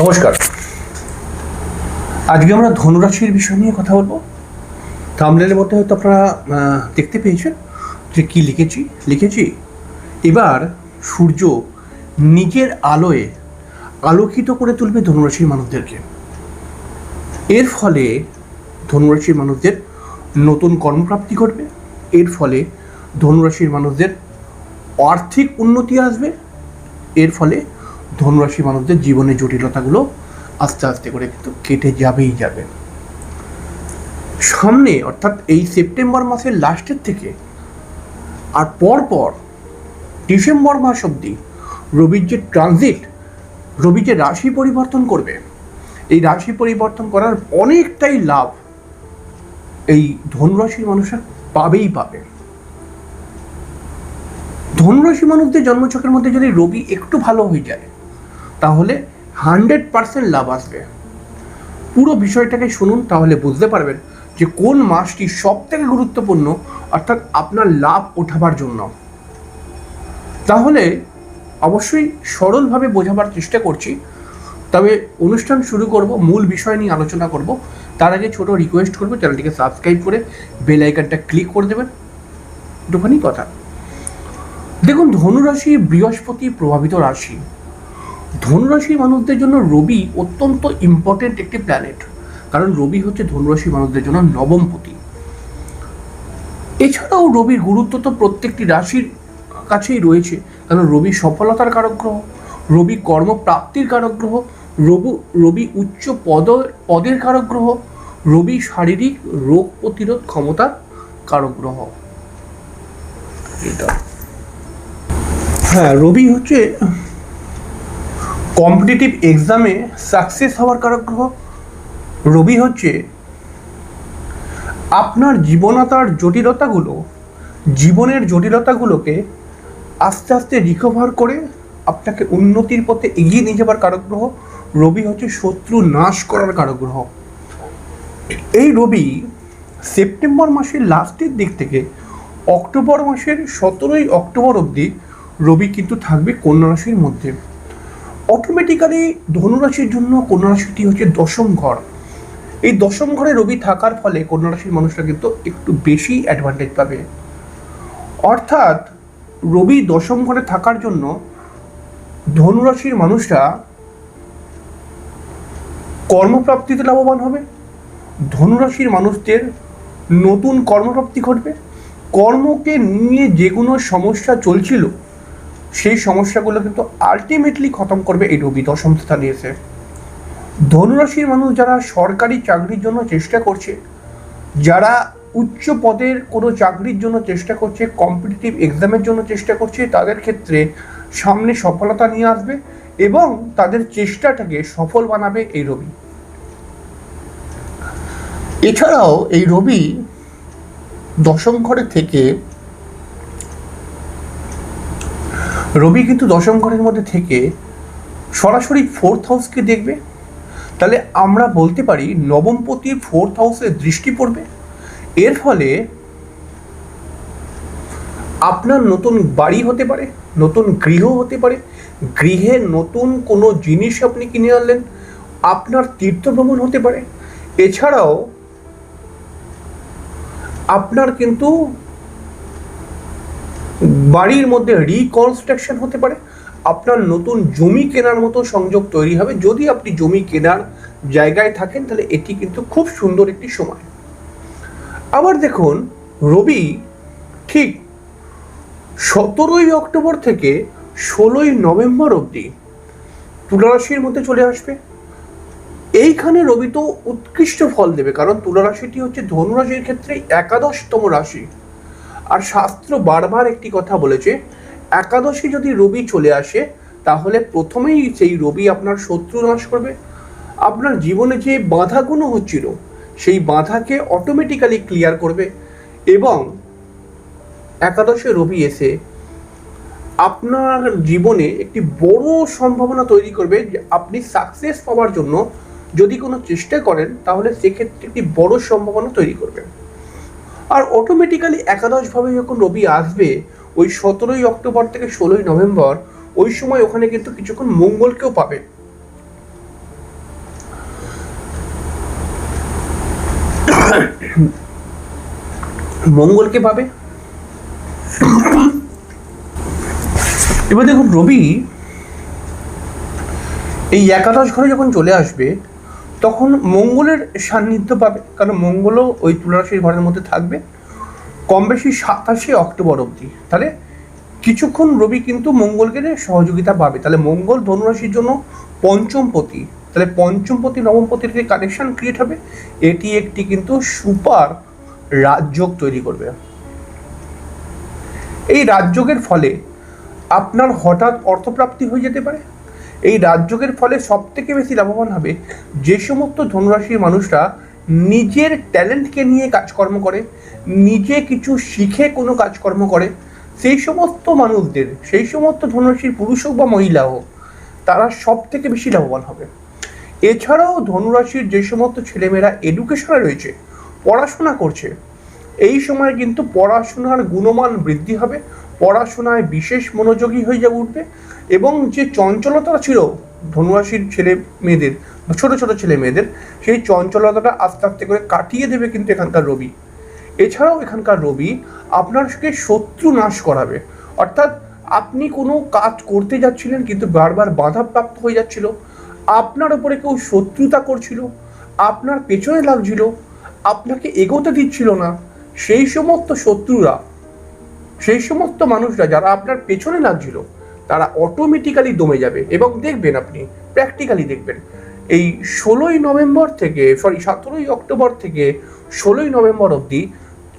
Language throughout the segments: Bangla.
নমস্কার। আজকে আমরা ধনুরাশির বিষয় নিয়ে কথা বলব। থামলের মধ্যে হয়তো আপনারা দেখতে পেয়েছেন যে কি লিখেছি লিখেছি? এবার সূর্য নিজের আলোয় আলোকিত করে তুলবে ধনুরাশির মানুষদেরকে। এর ফলে ধনুরাশির মানুষদের নতুন কর্মপ্রাপ্তি ঘটবে। এর ফলে ধনুরাশির মানুষদের আর্থিক উন্নতি আসবে। এর ফলে ধনুরাশি মানুষদের জীবনের জটিলতাগুলো আস্তে আস্তে করে কিন্তু কেটে যাবেই যাবে। সামনে, অর্থাৎ এই সেপ্টেম্বর মাসের লাস্টের থেকে আর পর পর ডিসেম্বর মাস অবধি রবির যে ট্রানজিট, রবি যে রাশি পরিবর্তন করবে, এই রাশি পরিবর্তন করার অনেকটাই লাভ এই ধনুরাশির মানুষরা পাবেই পাবে। ধনুরাশি মানুষদের জন্মচক্রের মধ্যে যদি রবি একটু ভালো হয়ে যায় তাহলে হান্ড্রেড পার্সেন্ট লাভ আসবে। পুরো বিষয়টাকে শুনুন, তাহলে বুঝতে পারবেন যে কোন মাসটি সব থেকে গুরুত্বপূর্ণ, অর্থাৎ আপনার লাভ ওঠাবার জন্য। তাহলে অবশ্যই সরলভাবে বোঝাবার চেষ্টা করছি। তবে অনুষ্ঠান শুরু করব, মূল বিষয় নিয়ে আলোচনা করব। তার আগে ছোট রিকোয়েস্ট করব, চ্যানেলটিকে সাবস্ক্রাইব করে বেল আইকনটা ক্লিক করে দেবেন। একটুখানি কথা। দেখুন, ধনুরাশি বৃহস্পতি প্রভাবিত রাশি। ধনুরাশি মানুষদের জন্য রবি অত্যন্ত ইম্পর্টেন্ট একটি প্ল্যানেট কারণ রবি হচ্ছে ধনুরাশি মানুষদের জন্য নবমপতি এছাড়াও রবির গুরুত্ব তো প্রত্যেকটি রাশির কাছেই রয়েছে। কারণ রবি সফলতার কারক গ্রহ, রবি কর্মপ্রাপ্তির কারক গ্রহ, রবি রবি উচ্চ পদ, পদের কারক গ্রহ, রবি শারীরিক রোগ প্রতিরোধ ক্ষমতার কারক গ্রহ। এটা হ্যাঁ রবি হচ্ছে কম্পিটিটিভ এক্সামে সাকসেস হওয়ার কারক গ্রহ রবি হচ্ছে আপনার জীবনতার জটিলতাগুলো, জীবনের জটিলতাগুলোকে আস্তে আস্তে রিকভার করে আপনাকে উন্নতির পথে এগিয়ে নিয়ে যাবার কারক গ্রহ রবি হচ্ছে শত্রু নাশ করার কারক গ্রহ এই রবি সেপ্টেম্বর মাসের লাস্টের দিক থেকে অক্টোবর মাসের সতেরোই অক্টোবর অবধি রবি কিন্তু থাকবে কন্যা রাশির মধ্যে। অটোমেটিক্যালি ধনুরাশির জন্য কন্যা রাশিটি হচ্ছে দশম ঘর। এই দশম ঘরে রবি থাকার ফলে কন্যা রাশির মানুষরা কিন্তু একটু বেশি অ্যাডভান্টেজ পাবে। অর্থাৎ রবি দশম ঘরে থাকার জন্য ধনুরাশির মানুষরা কর্মপ্রাপ্তিতে লাভবান হবে। ধনুরাশির মানুষদের নতুন কর্মপ্রাপ্তি ঘটবে। কর্মকে নিয়ে যেগুলো সমস্যা চলছিল সেই সমস্যাগুলো কিন্তু আলটিমেটলি খতম করবে এই রবি দশম এসে ধনুরাশির মানুষ যারা সরকারি চাকরির জন্য চেষ্টা করছে, যারা উচ্চ পদের কোনো চাকরির জন্য চেষ্টা করছে কম্পিটিটিভ এক্সামের জন্য চেষ্টা করছে, তাদের ক্ষেত্রে সামনে সফলতা নিয়ে আসবে এবং তাদের চেষ্টাটাকে সফল বানাবে এই রবি এছাড়াও এই রবি দশম ঘরে থেকে রবি কিন্তু দশম ঘরের মধ্যে থেকে সরাসরি ফোর্থ হাউসকে দেখবে। তাহলে আমরা বলতে পারি নবমপতির ফোর্থ হাউসে দৃষ্টি পড়বে। এর ফলে আপনার নতুন বাড়ি হতে পারে, নতুন গৃহ হতে পারে। গৃহে নতুন কোনো জিনিস আপনি কিনে আনলেন, আপনার তীর্থ ভ্রমণ হতে পারে। এছাড়াও আপনার কিন্তু বাড়ির মধ্যে রিকনস্ট্রাকশন হতে পারে। আপনার নতুন জমি কেনার মতো সংযোগ তৈরি হবে। যদি আপনি জমি কেনার জায়গায় থাকেন, তাহলে এটি কিন্তু খুব সুন্দর একটি সময়। আবার দেখুন, রবি ঠিক সতেরোই অক্টোবর থেকে ষোলোই নভেম্বর অবধি তুলারাশির মধ্যে চলে আসবে। এইখানে রবি তো উৎকৃষ্ট ফল দেবে, কারণ তুলা রাশিটি হচ্ছে ধনুরাশির ক্ষেত্রে একাদশতম রাশি। আর শাস্ত্র বারবার একটি কথা বলেছে, একাদশী যদি রবি চলে আসে, তাহলে প্রথমেই সেই রবি আপনার শত্রু নাশ করবে। আপনার জীবনে যে বাধাগুলো হচ্ছিল, সেই বাধাকে অটোমেটিক্যালি ক্লিয়ার করবে এবং একাদশে রবি এসে আপনার জীবনে একটি বড় সম্ভাবনা তৈরি করবে যে আপনি সাকসেস পাওয়ার জন্য যদি কোনো চেষ্টা করেন, তাহলে সেক্ষেত্রে একটি বড় সম্ভাবনা তৈরি করবে। আর অটোমেটিক্যালি একাদশভাবে যখন রবি আসবে, ওই সতেরোই অক্টোবর থেকে ষোলোই নভেম্বর, ওই সময় ওখানে কিন্তু কিছুক্ষণ মঙ্গলকেও পাবে মঙ্গলকে পাবে। এবার দেখুন রবি, এই একাদশ ঘরে যখন চলে আসবে তখন মঙ্গলের সান্নিধ্য পাবে, কারণ মঙ্গলও ওই তুলারাশির ঘরের মধ্যে থাকবে। কম বেশি সাতাশে অক্টোবর অবধি। তাহলে কিছুক্ষণ রবি কিন্তু মঙ্গলকে সহযোগিতা পাবে। তাহলে মঙ্গল ধনুরাশির জন্য পঞ্চমপতি। তাহলে পঞ্চমপতি, নবমপতির যে কানেকশন ক্রিয়েট হবে, এটি একটি কিন্তু সুপার রাজযোগ তৈরি করবে। এই রাজযোগের ফলে আপনার হঠাৎ অর্থপ্রাপ্তি হয়ে যেতে পারে। এই রাজযোগের ফলে সব থেকে বেশি লাভবান হবে যে সমস্ত ধনুরাশির মানুষরা নিজের ট্যালেন্টকে নিয়ে কাজকর্ম করে, নিজে কিছু শিখে কোনো কাজকর্ম করে, সেই সমস্ত মানুষদের, সেই সমস্ত ধনুরাশির পুরুষ হোক বা মহিলা হোক, তারা সব থেকে বেশি লাভবান হবে। এছাড়াও ধনুরাশির যে সমস্ত ছেলেমেয়েরা এডুকেশনে রয়েছে, পড়াশোনা করছে, এই সময় কিন্তু পড়াশোনার গুণমান বৃদ্ধি হবে, পড়াশোনায় বিশেষ মনোযোগী হয়ে যাবে উঠবে এবং যে চঞ্চলতা ছিল ধনুরাশির ছেলে মেয়েদের ছোট ছোট ছেলে মেয়েদের, সেই চঞ্চলতাটা আস্তে আস্তে করে কাটিয়ে দেবে কিন্তু এখানকার রবি। এছাড়াও এখানকার রবি আপনারকে শত্রু নাশ করাবে। অর্থাৎ আপনি কোনো কাজ করতে যাচ্ছিলেন কিন্তু বারবার বাধাপ্রাপ্ত হয়ে যাচ্ছিল। আপনার উপরে কেউ শত্রুতা করছিল, আপনার পেছনে লাগছিল, আপনাকে এগোতে দিচ্ছিল না। সেই সমস্ত শত্রুরা, সেই সমস্ত মানুষরা যারা আপনার পেছনে লাগছিল তারা অটোমেটিক্যালি দমে যাবে এবং দেখবেন আপনি প্র্যাকটিক্যালি দেখবেন। এই ষোলোই নভেম্বর থেকে সরি সতেরোই অক্টোবর থেকে ষোলোই নভেম্বর অবধি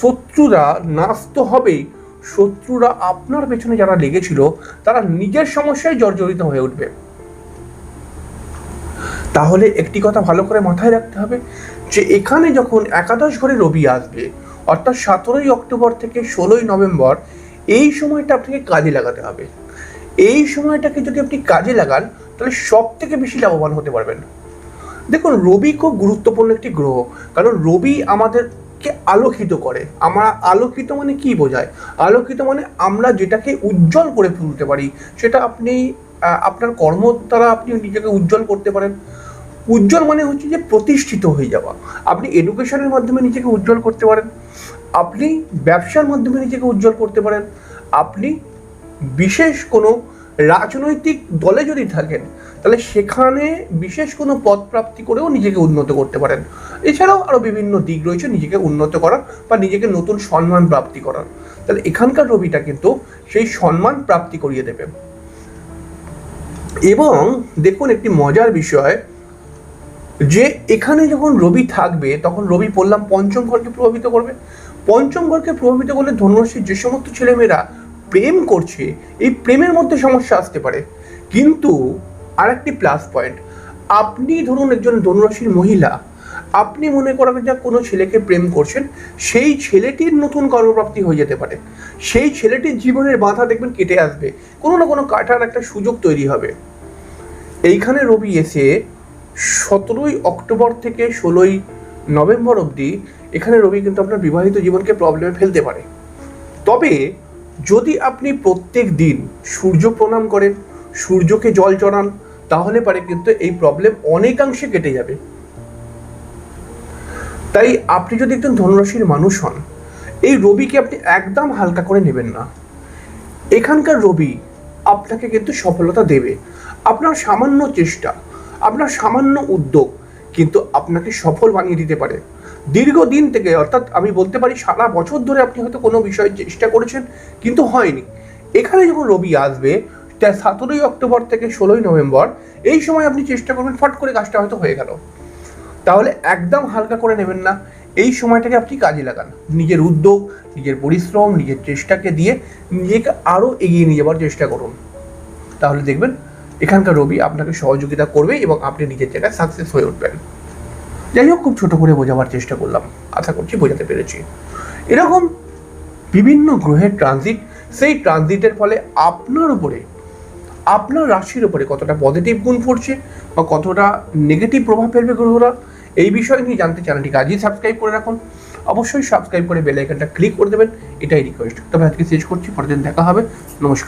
শত্রুরা নাশ তো হবেই। শত্রুরা আপনার পেছনে যারা লেগেছিল, তারা নিজের সমস্যায় জর্জরিত হয়ে উঠবে। তাহলে একটি কথা ভালো করে মাথায় রাখতে হবে যে, এখানে যখন একাদশ ঘরে রবি আসবে, অর্থাৎ সতেরোই অক্টোবর থেকে ষোলোই নভেম্বর, এই সময়টা আপনাকে কাজে লাগাতে হবে। এই সময়টাকে যদি আপনি কাজে লাগান, তাহলে সব থেকে বেশি লাভবান হতে পারবেন। দেখুন, রবি খুব গুরুত্বপূর্ণ একটি গ্রহ। কারণ রবি আমাদেরকে আলোকিত করে। আমরা আলোকিত মানে কি বোঝায়? আলোকিত মানে আমরা যেটাকে উজ্জ্বল করে তুলতে পারি। সেটা আপনি আপনার কর্ম দ্বারা আপনি নিজেকে উজ্জ্বল করতে পারেন। উজ্জ্বল মানে হচ্ছে যে প্রতিষ্ঠিত হয়ে যাওয়া। আপনি এডুকেশনের মাধ্যমে নিজেকে উজ্জ্বল করতে পারেন। আপনি ব্যবসার মাধ্যমে নিজেকে উজ্জ্বল করতে পারেন। আপনি বিশেষ কোনো রাজনৈতিক দলে যদি থাকেন, তাহলে সেখানে বিশেষ কোনো পদ প্রাপ্তি করেও নিজেকে উন্নত করতে পারেন। এছাড়াও আরও বিভিন্ন দিক রয়েছে নিজেকে উন্নত করার বা নিজেকে নতুন সম্মান প্রাপ্তি করার। তাহলে এখানকার রবিটা কিন্তু সেই সম্মান প্রাপ্তি করিয়ে দেবে। এবং দেখুন একটি মজার বিষয়, যে এখানে যখন রবি থাকবে, তখন রবি বললাম পঞ্চম ঘরকে প্রভাবিত করবে। পঞ্চম ঘরকে প্রভাবিত করলে ধনুরাশির যে সমস্ত ছেলেমেয়েরা প্রেম করছে, এই প্রেমের মধ্যে সমস্যা আসতে পারে। কিন্তু আরেকটি প্লাস পয়েন্ট আপনি ধরুন একজন ধনুরাশির মহিলা, আপনি মনে করেন যে কোনো ছেলেকে প্রেম করছেন, সেই ছেলেটির নতুন কর্মপ্রাপ্তি হয়ে যেতে পারে। সেই ছেলেটির জীবনের বাধা দেখবেন কেটে আসবে, কোনো না কোনো কাটার একটা সুযোগ তৈরি হবে। এইখানে রবি এসে সতেরোই অক্টোবর থেকে ষোলোই নভেম্বর অবধি, এখানে রবি কিন্তু আপনার বিবাহিত জীবনকে প্রবলেমে ফেলতে পারে। তবে যদি আপনি প্রত্যেক দিন সূর্য প্রণাম করেন, সূর্যকে জল চড়ান তাহলে পারে কিন্তু এই প্রবলেম অনেকাংশে কেটে যাবে। তাই আপনি যদি একজন ধনুরাশির মানুষ হন, এই রবিকে আপনি একদম হালকা করে নেবেন না। এখানকার রবি আপনাকে কিন্তু সফলতা দেবে। আপনার সামান্য চেষ্টা, আপনার সামান্য উদ্যোগ কিন্তু আপনাকে সফল বানিয়ে দিতে পারে। দীর্ঘদিন থেকে, অর্থাৎ আমি বলতে পারি সারা বছর ধরে আপনি হয়তো কোনো বিষয়ে চেষ্টা করেছেন, কিন্তু হয়নি। এখানে যখন রবি আসবে সতেরোই অক্টোবর থেকে ষোলোই নভেম্বর, এই সময় আপনি চেষ্টা করবেন ফট করে কাজটা হয়তো হয়ে গেল। তাহলে একদম হালকা করে নেবেন না। এই সময়টাকে আপনি কাজে লাগান। নিজের উদ্যোগ, নিজের পরিশ্রম, নিজের চেষ্টাকে দিয়ে নিজেকে আরও এগিয়ে নিয়ে যাওয়ার চেষ্টা করুন। তাহলে দেখবেন এখানকার রবি আপনাকে সহযোগিতা করবে এবং আপনি নিজের জায়গায় সাকসেস হয়ে উঠবেন। যাই হোক খুব ছোট করে বোঝাবার চেষ্টা করলাম। আশা করছি বোঝাতে পেরেছি। এরকম বিভিন্ন গ্রহের ট্রানজিট সেই ট্রানজিটের ফলে আপনার উপরে, আপনার রাশির উপরে কতটা পজিটিভ গুণ পড়ছে বা কতটা নেগেটিভ প্রভাব ফেলবে গ্রহরা, এই বিষয় নিয়ে জানতে চ্যানেলটিকে আজই সাবস্ক্রাইব করে রাখুন। অবশ্যই সাবস্ক্রাইব করে বেল ক্লিক করে দেবেন, এটাই রিকোয়েস্ট তবে আজকে শেষ করছি, পরের দিন দেখা হবে। নমস্কার।